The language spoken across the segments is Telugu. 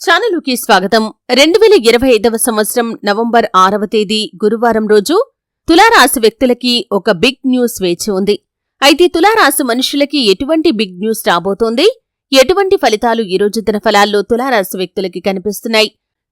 ఛానలుకి స్వాగతం. రెండు వేల ఇరవై ఐదవ సంవత్సరం నవంబర్ ఆరవ తేదీ గురువారం రోజు తులారాశి వ్యక్తులకి ఒక బిగ్ న్యూస్ వేచి ఉంది. అయితే తులారాశి మనుషులకి ఎటువంటి బిగ్ న్యూస్ రాబోతోంది? ఎటువంటి ఫలితాలు ఈ రోజు దిన ఫలాల్లో తులారాశి వ్యక్తులకి కనిపిస్తున్నాయి?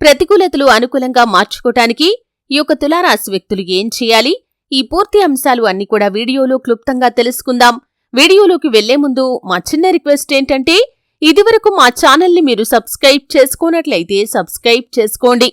ప్రతికూలతలు అనుకూలంగా మార్చుకోటానికి ఈ యొక్క తులారాశి వ్యక్తులు ఏం చేయాలి? ఈ పూర్తి అంశాలు అన్ని కూడా వీడియోలో క్లుప్తంగా తెలుసుకుందాం. వీడియోలోకి వెళ్ళే ముందు మా చిన్న రిక్వెస్ట్ ఏంటంటే ఇదివరకు మా ఛానల్ని మీరు సబ్స్క్రైబ్ చేసుకోనట్లయితే సబ్స్క్రైబ్ చేసుకోండి.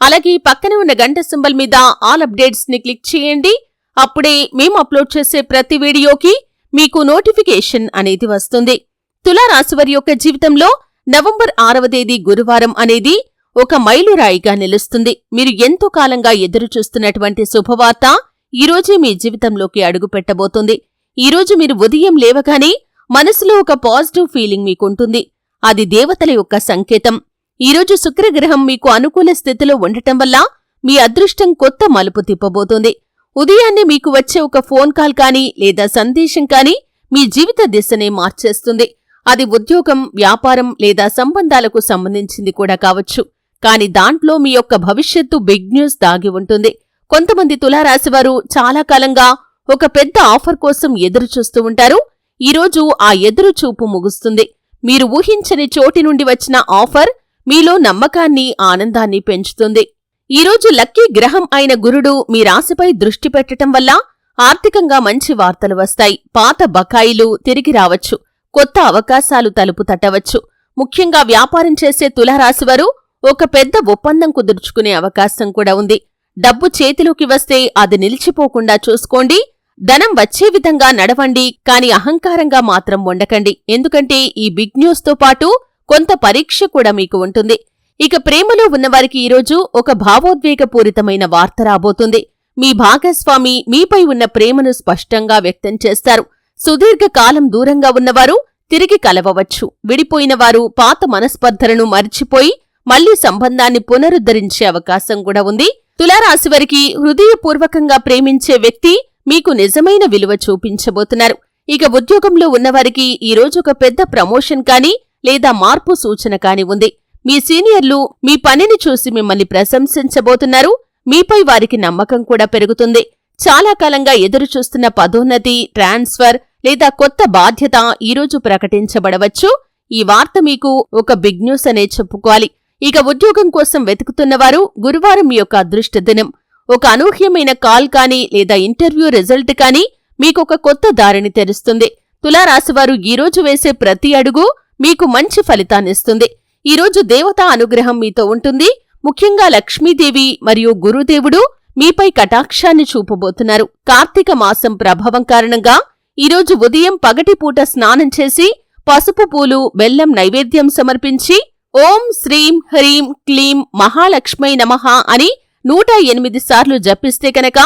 అలాగే పక్కనే ఉన్న గంట సింబల్ మీద ఆల్ అప్డేట్స్ని క్లిక్ చేయండి. అప్పుడే మేము అప్లోడ్ చేసే ప్రతి వీడియోకి మీకు నోటిఫికేషన్ అనేది వస్తుంది. తులారాశివారి యొక్క జీవితంలో నవంబర్ ఆరవ తేదీ గురువారం అనేది ఒక మైలురాయిగా నిలుస్తుంది. మీరు ఎంతో కాలంగా ఎదురుచూస్తున్నటువంటి శుభవార్త ఈరోజే మీ జీవితంలోకి అడుగుపెట్టబోతుంది. ఈరోజు మీరు ఉదయం లేవగానే మనసులో ఒక పాజిటివ్ ఫీలింగ్ మీకుంటుంది. అది దేవతల యొక్క సంకేతం. ఈరోజు శుక్రగ్రహం మీకు అనుకూల స్థితిలో ఉండటం వల్ల మీ అదృష్టం కొత్త మలుపు తిప్పబోతుంది. ఉదయాన్నే మీకు వచ్చే ఒక ఫోన్ కాల్ కానీ లేదా సందేశం కానీ మీ జీవిత దిశనే మార్చేస్తుంది. అది ఉద్యోగం వ్యాపారం లేదా సంబంధాలకు సంబంధించింది కూడా కావచ్చు. కాని దాంట్లో మీ యొక్క భవిష్యత్తు బిగ్ న్యూస్ దాగి ఉంటుంది. కొంతమంది తులారాశివారు చాలా కాలంగా ఒక పెద్ద ఆఫర్ కోసం ఎదురుచూస్తూ ఉంటారు. ఈరోజు ఆ ఎదురు చూపు ముగుస్తుంది. మీరు ఊహించని చోటి నుండి వచ్చిన ఆఫర్ మీలో నమ్మకాన్ని ఆనందాన్ని పెంచుతుంది. ఈరోజు లక్కీ గ్రహం అయిన గురుడు మీ రాశిపై దృష్టి పెట్టటం వల్ల ఆర్థికంగా మంచి వార్తలు వస్తాయి. పాత బకాయిలు తిరిగి రావచ్చు. కొత్త అవకాశాలు తలుపు తట్టవచ్చు. ముఖ్యంగా వ్యాపారం చేసే తులారాశివారు ఒక పెద్ద ఒప్పందం కుదుర్చుకునే అవకాశం కూడా ఉంది. డబ్బు చేతిలోకి వస్తే అది నిలిచిపోకుండా చూసుకోండి. ధనం వచ్చే విధంగా నడవండి కాని అహంకారంగా మాత్రం ఉండకండి ఎందుకంటే ఈ బిగ్ న్యూస్తో పాటు కొంత పరీక్ష కూడా మీకు ఉంటుంది. ఇక ప్రేమలో ఉన్నవారికి ఈరోజు ఒక భావోద్వేగపూరితమైన వార్త రాబోతుంది. మీ భాగస్వామి మీపై ఉన్న ప్రేమను స్పష్టంగా వ్యక్తం చేస్తారు. సుదీర్ఘకాలం దూరంగా ఉన్నవారు తిరిగి కలవవచ్చు. విడిపోయినవారు పాత మనస్పర్ధలను మర్చిపోయి మళ్ళీ సంబంధాన్ని పునరుద్ధరించే అవకాశం కూడా ఉంది. తులారాశివారికి హృదయపూర్వకంగా ప్రేమించే వ్యక్తి మీకు నిజమైన విలువ చూపించబోతున్నారు. ఇక ఉద్యోగంలో ఉన్నవారికి ఈరోజు ఒక పెద్ద ప్రమోషన్ కానీ లేదా మార్పు సూచన కాని ఉంది. మీ సీనియర్లు మీ పనిని చూసి మిమ్మల్ని ప్రశంసించబోతున్నారు. మీపై వారికి నమ్మకం కూడా పెరుగుతుంది. చాలా కాలంగా ఎదురుచూస్తున్న పదోన్నతి ట్రాన్స్ఫర్ లేదా కొత్త బాధ్యత ఈరోజు ప్రకటించబడవచ్చు. ఈ వార్త మీకు ఒక బిగ్ న్యూస్ అనే చెప్పుకోవాలి. ఇక ఉద్యోగం కోసం వెతుకుతున్నవారు గురువారం యొక్క అదృష్ట దినం ఒక అనూహ్యమైన కాల్ కానీ లేదా ఇంటర్వ్యూ రిజల్ట్ కానీ మీకొక కొత్త దారిని తెరుస్తుంది. తులారాశివారు ఈరోజు వేసే ప్రతి అడుగు మీకు మంచి ఫలితాన్నిస్తుంది ఈరోజు దేవతా అనుగ్రహం మీతో ఉంటుంది. ముఖ్యంగా లక్ష్మీదేవి మరియు గురుదేవుడు మీపై కటాక్షాన్ని చూపబోతున్నారు. కార్తీక మాసం ప్రభావం కారణంగా ఈరోజు ఉదయం పగటిపూట స్నానం చేసి పసుపు పూలు బెల్లం నైవేద్యం సమర్పించి ఓం శ్రీం హ్రీం క్లీం మహాలక్ష్మై నమః అని నూట ఎనిమిది సార్లు జపిస్తే కనుక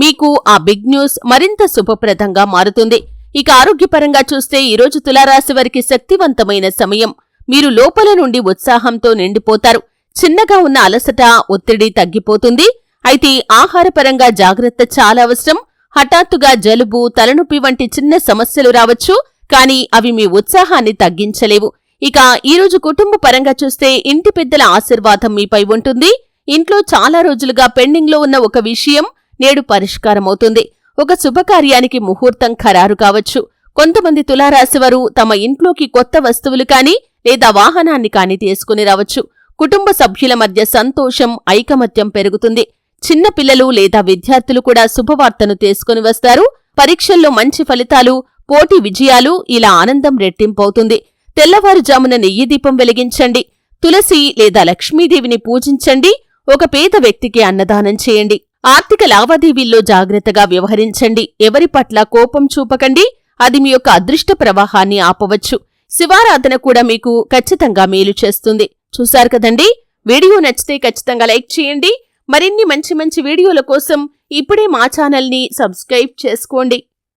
మీకు ఆ బిగ్ న్యూస్ మరింత శుభప్రదంగా మారుతుంది. ఇక ఆరోగ్యపరంగా చూస్తే ఈరోజు తులారాశి వారికి శక్తివంతమైన సమయం. మీరు లోపల నుండి ఉత్సాహంతో నిండిపోతారు. చిన్నగా ఉన్న అలసట ఒత్తిడి తగ్గిపోతుంది. అయితే ఆహారపరంగా జాగ్రత్త చాలా అవసరం. హఠాత్తుగా జలుబు తలనొప్పి వంటి చిన్న సమస్యలు రావచ్చు. కానీ అవి మీ ఉత్సాహాన్ని తగ్గించలేవు. ఇక ఈరోజు కుటుంబ పరంగా చూస్తే ఇంటి పెద్దల ఆశీర్వాదం మీపై ఉంటుంది. ఇంట్లో చాలా రోజులుగా పెండింగ్లో ఉన్న ఒక విషయం నేడు పరిష్కారమవుతుంది. ఒక శుభకార్యానికి ముహూర్తం ఖరారు కావచ్చు. కొంతమంది తులారాశివారు తమ ఇంట్లోకి కొత్త వస్తువులు కానీ లేదా వాహనాన్ని కానీ తీసుకుని రావచ్చు. కుటుంబ సభ్యుల మధ్య సంతోషం ఐకమత్యం పెరుగుతుంది. చిన్న పిల్లలు లేదా విద్యార్థులు కూడా శుభవార్తను తీసుకుని వస్తారు. పరీక్షల్లో మంచి ఫలితాలు పోటీ విజయాలు ఇలా ఆనందం రెట్టింపవుతుంది. తెల్లవారుజామున నెయ్యి దీపం వెలిగించండి. తులసి లేదా లక్ష్మీదేవిని పూజించండి. ఒక పేద వ్యక్తికి అన్నదానం చేయండి. ఆర్థిక లావాదేవీల్లో జాగ్రత్తగా వ్యవహరించండి. ఎవరి పట్ల కోపం చూపకండి. అది మీ యొక్క అదృష్ట ప్రవాహాన్ని ఆపవచ్చు. శివారాధన కూడా మీకు ఖచ్చితంగా మేలు చేస్తుంది. చూశారు కదండి? వీడియో నచ్చితే ఖచ్చితంగా లైక్ చేయండి. మరిన్ని మంచి మంచి వీడియోల కోసం ఇప్పుడే మా ఛానల్ని సబ్స్క్రైబ్ చేసుకోండి.